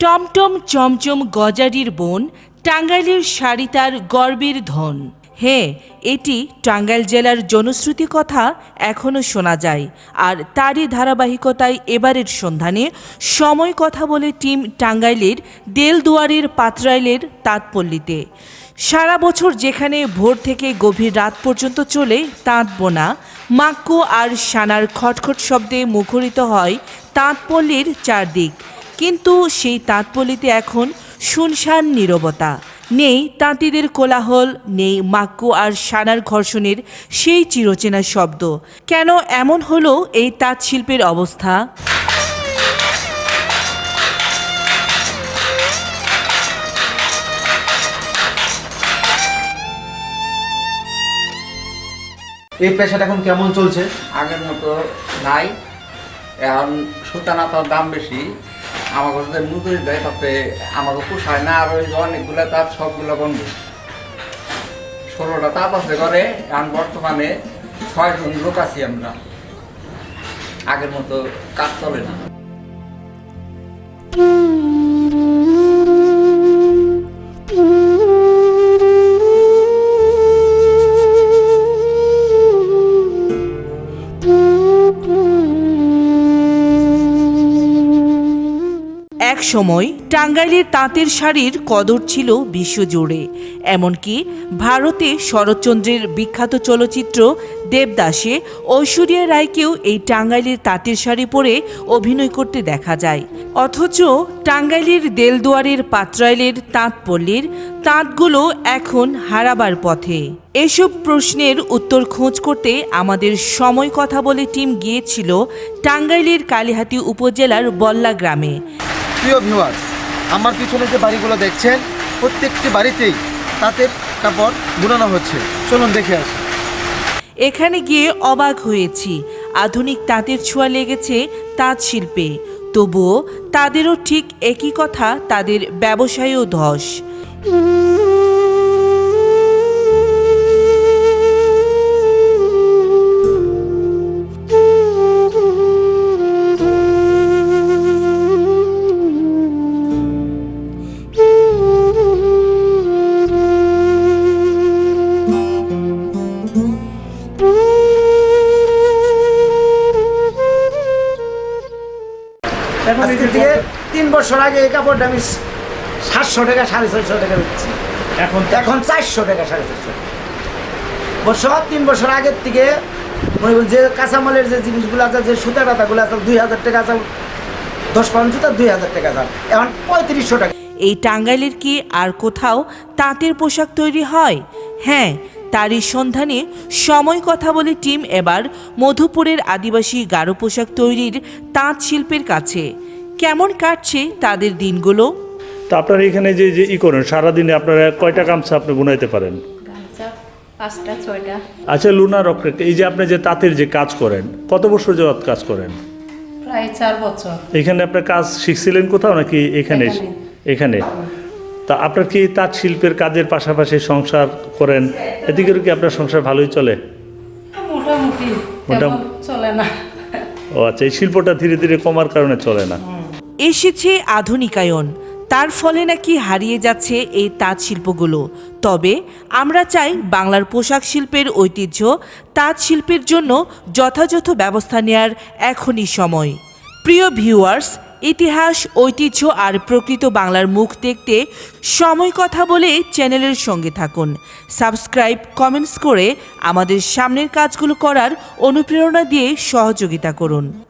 টমটম চমচম গজারির বোন, টাঙ্গাইলের শাড়ি তার গর্বের ধন। হ্যাঁ এটি টাঙ্গাইল জেলার জনশ্রুতি কথা এখনও শোনা যায়, আর তারই ধারাবাহিকতায় এবারের সন্ধানে সময় কথা বলে টিম টাঙ্গাইলের দেলদুয়ারের পাত্রাইলের তাঁতপল্লীতে। সারা বছর যেখানে ভোর থেকে গভীর রাত পর্যন্ত চলে তাঁত বোনা, মাক্কু আর সানার খটখট শব্দে মুখরিত হয় তাঁতপল্লীর চারদিক। কিন্তু সেই তাঁতপল্লীতে এখন শুনশান নীরবতা। নেই তাঁতিদের কোলাহল নেই মাক্কু আর সানার ঘর্ষণের সেই চিরচেনা শব্দ। কেন এমন হলো এই তাঁত শিল্পের অবস্থা? এই পেশাটা এখন কেমন চলছে? আগের মতো নাই। এখন সুতা নাতার দাম বেশি। আমার কাছে মুদুরি দেয়, তাতে আমাকে পোষায় না, আর ওই যে অনেকগুলো তাঁত সবগুলো বন্ধু। ষোলোটা তাঁত আছে ঘরে, এখন বর্তমানে ছয়জন লোক আছি আমরা। আগের মতো কাজ চলে না। এক সময় টাঙ্গাইলের তাঁতের শাড়ির কদর ছিল বিশ্বজুড়ে। এমনকি ভারতে শরৎচন্দ্রের বিখ্যাত চলচ্চিত্র দেবদাসে ঐশ্বরিয়া রায়কেও এই টাঙ্গাইলের তাঁতের শাড়ি পরে অভিনয় করতে দেখা যায়। অথচ টাঙ্গাইলের দেলদুয়ারের পাত্রাইলের তাঁতপল্লীর তাঁতগুলো এখন হারাবার পথে। এসব প্রশ্নের উত্তর খোঁজ করতে আমাদের সময় কথা বলে টিম গিয়েছিল টাঙ্গাইলের কালিহাতি উপজেলার বল্লা গ্রামে। প্রিয় ভিউয়ার্স আমার পিছনে যে বাড়িগুলো দেখছেন, প্রত্যেকটি বাড়িতেই তাঁতের কাপড় বুনানো হচ্ছে। চলুন দেখে আসি। এখানে গিয়ে অবাক হয়েছি। আধুনিক তাঁতের ছোঁয়া লেগেছে তাঁত শিল্পে। তবুও তাদেরও ঠিক একই কথা, তাদের ব্যবসায়ও ধস আজকে থেকে তিন বছর আগে এই কাপড়টা আমি সাতশো টাকা সাড়ে ছয়শো টাকা বেচছি এখন? এখন চারশো টাকা সাড়ে চারশো বছর তিন বছর আগের থেকে মনে করেন যে কাঁচামালের যে জিনিসগুলো আছে যে সুতা টাতাগুলো আছে দুই হাজার টাকা আছে দশ পাউন্ড সুতা দুই হাজার টাকা দাম এখন পঁয়ত্রিশশো টাকা। এই টাঙ্গাইলের কি আর কোথাও তাঁতের পোশাক তৈরি হয়? হ্যাঁ তারই সন্ধানে সময় কথা বলে টিম এবার মধুপুরের আদিবাসী গারো পোশাক তৈরির তাঁত শিল্পের কাছে। কেমন কাটছে তাদের দিনগুলো? তো আপনারা এখানে যে যে ই করেন সারাদিনে আপনারা কয়টা গামছা আপনি বুনাইতে পারেন? গামছা পাঁচটা ছয়টা। আচ্ছা লুনা রক্ষক এই যে আপনি যে তাঁতের যে কাজ করেন কত বছর যাবত কাজ করেন? প্রায় চার বছর। এখানে আপনার কাজ শিখছিলেন কোথাও নাকি এখানে এখানে। তা আপনার কি তাঁত শিল্পের কাজের পাশাপাশি সংসার করেন? এদিকে কি আপনার সংসার ভালোই চলে? মোটামুটি চলে না। ও আচ্ছা এই শিল্পটা ধীরে ধীরে কমার কারণে চলে না। এসেছে আধুনিকায়ন। তার ফলে নাকি হারিয়ে যাচ্ছে এই তাঁত শিল্পগুলো। তবে আমরা চাই বাংলার পোশাক শিল্পের ঐতিহ্য তাঁত শিল্পের জন্য যথাযথ ব্যবস্থা নেয়ার এখনই সময়। প্রিয় ভিউয়ার্স ইতিহাস, ঐতিহ্য আর প্রকৃত বাংলার মুখ দেখতে সময় কথা বলে চ্যানেলের সঙ্গে থাকুন। সাবস্ক্রাইব, কমেন্টস করে আমাদের সামনের কাজগুলো করার অনুপ্রেরণা দিয়ে সহযোগিতা করুন।